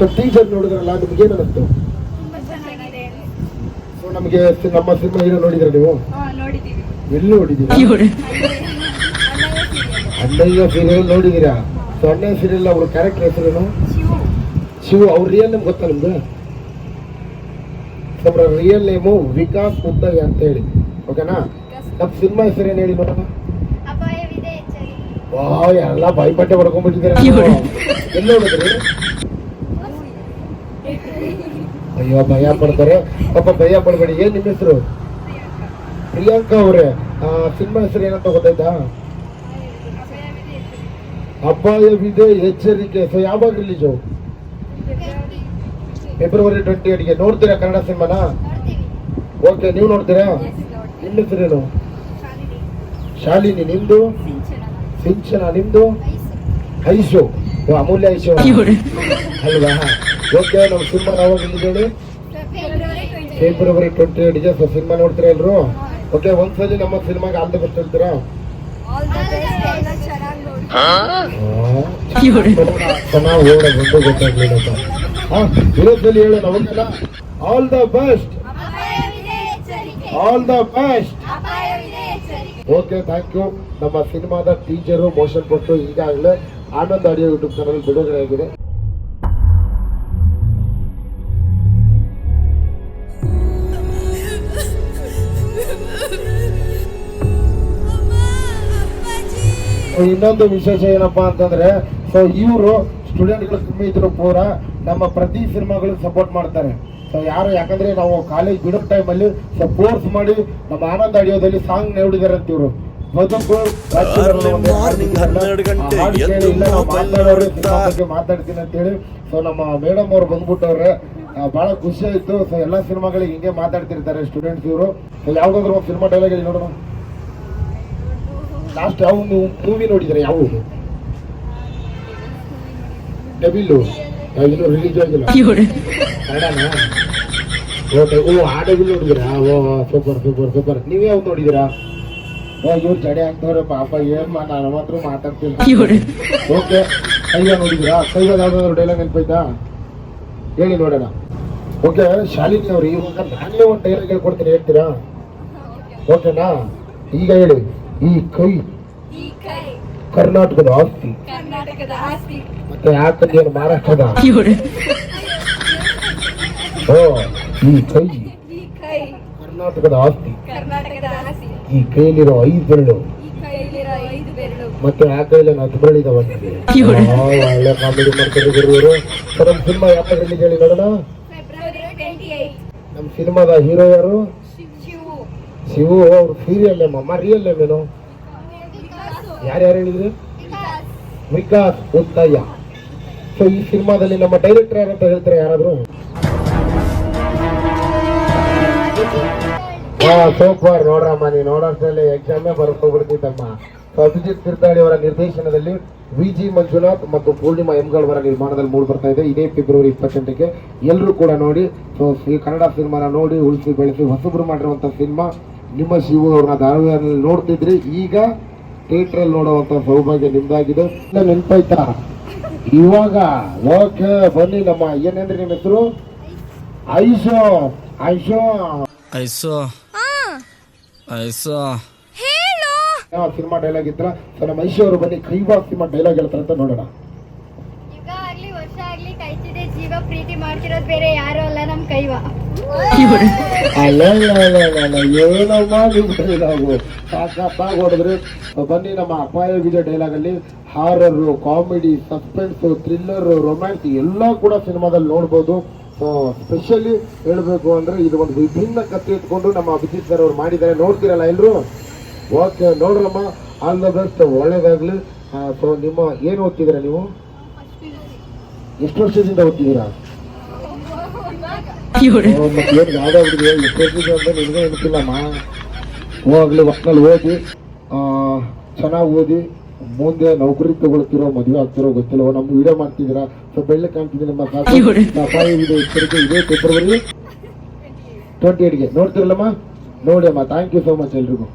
So teacher ನೋಡಿದ್ರಲ್ಲ ನಿಮ್ಗೆ ಏನು ಅನಿಸ್ತು ತುಂಬಾ ಚೆನ್ನಾಗಿದೆ. ಸೊ ನಮಗೆ ನಮ್ಮ ಸಿನಿಮಾ ಹೀರೋ ನೋಡಿದ್ರ ನೀವು? ಹಾ ನೋಡಿದೀವಿ ಎಲ್ಲಿ ನೋಡಿದ್ದೀರಿ? ಅಣ್ಣಯ್ಯ ಸೀರಿಯಲ್ ನೋಡಿದೀರಾ ಸೊ ಅಣ್ಣಯ್ಯ ಸೀರಿಯಲ್ ಅವ್ರ ಕ್ಯಾರೆಕ್ಟರ್ ಹೆಸರೇನು? ಶಿವು. ಅವ್ರ ರಿಯಲ್ ನೇಮ್ ಗೊತ್ತಾ ನಿಮ್ಗೆ? ಅವರ ರಿಯಲ್ ನೇಮು ವಿಕಾಸ್ ಉದ್ದಯ್ಯ ಅಂತ ಹೇಳಿ. ಓಕೆನಾ ನಮ್ಮ ಸಿನಿಮಾ ಹೆಸರು ಏನು ಹೇಳಿ ನೋಡೋಣ ವಾವ್ ಎಲ್ಲ ಬಾಯ್ಪಟ್ಟೆ ಹೊಡ್ಕೊಂಡ್ಬಿಟ್ಟಿದ್ದೀರಾ ಎಲ್ಲ ನೋಡಿದ್ರಿ? ಅಯ್ಯೋ ಭಯ ಪಡ್ತಾರೆ ಪಾಪ ಭಯ ಪಡ್ಬೇಡಿ. ಏನ್ ನಿಮ್ಮ ಹೆಸರು? ಪ್ರಿಯಾಂಕಾ ಅವರೇ. ಸಿನಿಮಾ ಹೆಸರು ಏನಂತ ಗೊತ್ತಾಯ್ತಾ? ಅಪಾಯವಿದೆ ಎಚ್ಚರಿಕೆ. ಸೊ ಯಾವಾಗ ರಿಲೀಸು ಫೆಬ್ರವರಿ ಟ್ವೆಂಟಿ ಏಟ್ಗೆ ನೋಡ್ತೀರಾ ಕನ್ನಡ ಸಿನಿಮಾನ? ಓಕೆ ನೀವು ನೋಡ್ತೀರಾ? ನಿಮ್ಮ ಹೆಸರೇನು ಶಾಲಿನಿ ಶಾಲಿನಿ. ನಿಮ್ದು? ಸಿಂಚನ. ನಿಮ್ದು? ಐಸು. ಐಶು ಅಮೂಲ್ಯ ಐಶು ಅಲ್ವಾ? ಓಕೆ ನಮ್ಮ ಸಿನಿಮಾ ಯಾವಾಗ ಹೇಳಿ ಫೆಬ್ರವರಿ ಟ್ವೆಂಟಿ ಫೆಬ್ರವರಿ ಇದೆ ಸಿನಿಮಾ ನೋಡ್ತೀರಾ ಎಲ್ರು? ಓಕೆ ಒಂದ್ಸಲಿ ನಮ್ಮ ಸಿನಿಮಾಗೆ ಆಲ್ ದ ಬೆಸ್ಟ್ ಹೇಳ್ತೀರಾ? ಆಲ್ ದ ಬೆಸ್ಟ್ ಎಲ್ಲ ಚೆನ್ನಾಗಿ ನೋಡಿ ಚೆನ್ನಾಗಿ ಓಡೋದು ಗೊತ್ತಾಗ್ಲಿಲ್ಲ ಹಾ ವಿರೋಧದಲ್ಲಿ ಹೇಳೋಣ ಓಕೆನಾ all the best all the okay thank you ನಮ್ಮ ಸಿನಿಮಾದ ಟೀಚರು ಮೋಷನ್ ಕೊಟ್ಟು ಈಗಾಗಲೇ ಆನಂದ್ ಆಡಿಯೋ ಯೂಟ್ಯೂಬ್ ಚಾನಲ್ ಬಿಡುಗಡೆ ಆಗಿದೆ. ಇನ್ನೊಂದು ವಿಶೇಷ ಏನಪ್ಪಾ ಅಂತಂದ್ರೆ ಸೊ ಇವರು ಸ್ಟೂಡೆಂಟ್ಗಳು ಕಮ್ಮಿ ಇದ್ರು ಪೂರ ನಮ್ಮ ಪ್ರತಿ ಸಿನಿಮಾಗಳು ಸಪೋರ್ಟ್ ಮಾಡ್ತಾರೆ. ಸೊ ಯಾರು ಯಾಕಂದ್ರೆ ನಾವು ಕಾಲೇಜ್ ಬಿಡೋ ಟೈಮಲ್ಲಿ ಸೊ ಕೋರ್ಸ್ ಮಾಡಿ ನಮ್ಮ ಆನಂದ್ ಆಡಿಯೋದಲ್ಲಿ ಸಾಂಗ್ ನೋಡಿದಾರೆ ಅಂತ ಇವರು. ಬದುಕು ಮಾತಾಡ್ತೀನಿ ಅಂತೇಳಿ. ಸೊ ನಮ್ಮ ಮೇಡಮ್ ಅವ್ರು ಬಂದ್ಬಿಟ್ಟವ್ರೆ ಬಹಳ ಖುಷಿ ಆಯ್ತು. ಸೊ ಎಲ್ಲಾ ಸಿನಿಮಾಗಳಿಗೆ ಹಿಂಗೆ ಮಾತಾಡ್ತಿರ್ತಾರೆ ಸ್ಟೂಡೆಂಟ್ಸ್ ಇವರು. ಸೊ ಯಾವ್ದಾದ್ರು ಒಂದು ಸಿನಿಮಾ ಡೈಲಾಗ್ ಹೇಳಿ ನೋಡೋಣ. ಲಾಸ್ಟ್ ಯಾವ ಮೂವಿ ನೋಡಿದ್ರೆ ಯಾವುದು? ಡೆಬಿಲ್ಲು ಇನ್ನು ರಿಲೀಸ್ ಆಗಿಲ್ಲ. ಕನ್ನಡನಾ? ಓ ಡೆ- ಓ ಆ ಡೆಬಿಲ್ ನೋಡಿದಿರಾ? ಓ ಸೂಪರ್ ಸೂಪರ್ ಸೂಪರ್ ನೀವೇ ಯಾವ್ದು ನೋಡಿದಿರಾ? ಓ ಇವ್ರು ಜಡೆ ಹಾಕ್ತವ್ರೆ ಪಾಪ ಏನ್ ಮಾ ನಾನು ಮಾತ್ರ ಮಾತಾಡ್ತಿಲ್ಲ. ಓಕೆ ಕೈಗ ನೋಡಿದಿರಾ? ಕೈಗ ಯಾವ್ದಾದ್ರು ಡೈಲಾಗ್ ನೆನಪಾಯ್ತಾ? ಹೇಳಿ ನೋಡೋಣ. ಓಕೆ ಶಾಲಿನಿ ಅವ್ರು ಇವಾಗ ನಾನೇ ಒಂದು ಡೈಲಾಗ್ ಹೇಳ್ಕೊಡ್ತೀನಿ ಹೇಳ್ತೀರಾ? ಓಕೆನಾ ಈಗ ಹೇಳಿ. ಈ ಕೈ ಈ ಕೈ ಕರ್ನಾಟಕದ ಆಸ್ತಿ. ಕರ್ನಾಟಕದ ಆಸ್ತಿ. ಮತ್ತೆ ಯಾಕಂದ್ರೆ ಮಹಾರಾಷ್ಟ್ರದ ಓ ಈ ಕೈ ಈ ಕೈ ಕರ್ನಾಟಕದ ಆಸ್ತಿ. ಕರ್ನಾಟಕದ ಆಸ್ತಿ. ಈ ಕೈಲಿರೋ ಐದು ಬೆರಳು. ಈ ಕೈಯಲ್ಲಿರೋ ಐದು ಬೆರಳು. ಮತ್ತೆ ಆ ಕೈಲಿ ಹತ್ತು ಬೆರಳಿದಾವ ಒಳ್ಳೆ ಕಾಮಿಡಿ ಮಾಡ್ತಾರೆ ಗುರುವರು ಸೊ ನಮ್ಮ ಸಿನಿಮಾ ಯಾವಾಗ ರಿಲೀಸ್ ಹೇಳಿ ನೋಡೋಣ? ನಮ್ಮ ಸಿನಿಮಾದ ಹೀರೋ ಯಾರು? ಶಿವು ಅವ್ರು ಸೀರಿಯಲ್ ಅಮ್ಮ ರಿಯಲ್ ಏನು? ಯಾರ್ಯಾರು ಹೇಳಿದ್ರಿ? ವಿಕಾಸ್ ಉತ್ತಯ್ಯ ಸೊ ಈ ಸಿನಿಮಾದಲ್ಲಿ ನಮ್ಮ ಡೈರೆಕ್ಟರ್ ಯಾರಂತ ಹೇಳ್ತಾರೆ ಯಾರಾದ್ರು? ಸೋಫಾರ್ ನೋಡ್ರಮ್ಮ ನೀ ನೋಡೋಷ್ಟರಲ್ಲಿ ಎಕ್ಸಾಮೇ ಬರ್ಕೊಬಿಡ್ತಿದ್ದಮ್ಮ ಸೊ ಅಭಿಜಿತ್ ತಿರ್ತಾಳಿ ಅವರ ನಿರ್ದೇಶನದಲ್ಲಿ ವಿ ಜಿ ಮಂಜುನಾಥ್ ಮತ್ತು ಪೂರ್ಣಿಮಾ ಎಂಗಳವರ ನಿರ್ಮಾಣದಲ್ಲಿ ಮೂಡಿ ಬರ್ತಾ ಇದೆ. ಇದೇ ಫೆಬ್ರವರಿ ಇಪ್ಪತ್ತೆಂಟಕ್ಕೆ ಎಲ್ಲರೂ ಕೂಡ ನೋಡಿ. ಸೊ ಈ ಕನ್ನಡ ಸಿನಿಮಾನ ನೋಡಿ, ಉಳಿಸಿ ಬೆಳೆಸಿ, ಹೊಸಬ್ರು ಮಾಡಿರುವಂಥ ಸಿನಿಮಾ ನಿಮ್ಮ ಶಿವು ಅವ್ರನ್ನ ಧಾರವಾಡದಲ್ಲಿ ನೋಡ್ತಿದ್ರಿ ಈಗ ಥಿಯೇಟ್ರಲ್ಲಿ ನೋಡುವಂತ ಸೌಭಾಗ್ಯ ನಿಮ್ದಾಗಿದೆ. ನೆನಪಾಯ್ತಾ? ಇವಾಗ ಓಕೆ ಬನ್ನಿ ನಮ್ಮ ಏನಂದ್ರೆ ನಿಮ್ಮ ಹೆಸರು? ಐಶೋ ಐಶೋ ಐಸೋ. ಐಸೋ. ಸಿನಿಮಾ ಡೈಲಾಗ್ ಇದ್ರ ಸೊ ನಮ್ಮ ಐಶೋ ಅವರು ಬನ್ನಿ ಕೈವಾ ಸಿನಿಮಾ ಡೈಲಾಗ್ ಹೇಳ್ತಾರೆ ಅಂತ ನೋಡೋಣ. ಯುಗ ಆಗ್ಲಿ ವರ್ಷ ಆಗ್ಲಿ ಕಾಯ್ತಿದೆ ಜೀವ ಪ್ರೀತಿ ಮಾಡ್ತಿರೋದು ಬೇರೆ ಯಾರು ಅಲ್ಲ ನಮ್ ಕೈವ. ಅಲ್ಲ ನೀವು. ಹೊಡೆದ್ರೆ. ಬನ್ನಿ ನಮ್ಮ ಅಪಾಯ ವಿಜಯ ಡೈಲಾಗ್ ಅಲ್ಲಿ horror comedy suspense thriller romance ಎಲ್ಲ ಕೂಡ ಸಿನಿಮಾದಲ್ಲಿ ನೋಡ್ಬೋದು. ಸ್ಪೆಷಲಿ ಹೇಳಬೇಕು ಅಂದ್ರೆ ಇದು ಒಂದು ವಿಭಿನ್ನ ಕಥೆ ಇಟ್ಕೊಂಡು ನಮ್ಮ ಅಭಿಜಿತ್ ಸರ್ ಅವ್ರು ಮಾಡಿದ್ದಾರೆ. ನೋಡ್ತೀರಲ್ಲ ಎಲ್ರು? ಓಕೆ ನೋಡ್ರಮ್ಮ. ಆಲ್ ದ ಬೆಸ್ಟ್ ಒಳ್ಳೇದಾಗ್ಲಿ. ಸೊ ನಿಮ್ಮ ಏನು ಓದ್ತಿದ್ದೀರಾ ನೀವು? ಎಷ್ಟು ವರ್ಷದಿಂದ ಓದ್ತಿದ್ದೀರಾ? ಏನ್ ಅಂತ ನಿನಗೆ ಹೋಗ್ಲಿ ಒಟ್ನಲ್ಲಿ ಓದಿ ಚೆನ್ನಾಗಿ ಓದಿ ಮುಂದೆ ನೌಕರಿ ತಗೊಳ್ತಿರೋ ಮದುವೆ ಆಗ್ತಿರೋ ಗೊತ್ತಿಲ್ಲ. ನಮ್ಮ ವಿಡಿಯೋ ಮಾಡ್ತಿದ್ದೀರಾ? ಸೊ ಬೆಳ್ಳಿ ಕಾಣ್ತಿದ್ದೀನಿ ನಮ್ಮ ಅಪಾಯ ಇದೆ ಎಚ್ಚರಿಕೆ ಇದೆ ಫೆಬ್ರವರಿ ಟ್ವೆಂಟಿ ಏಟ್ಗೆ ನೋಡ್ತಿರಲ್ಲಮ್ಮ? ನೋಡಿ ಅಮ್ಮ ಥ್ಯಾಂಕ್ ಯು ಸೋ ಮಚ್ ಎಲ್ರಿಗೂ.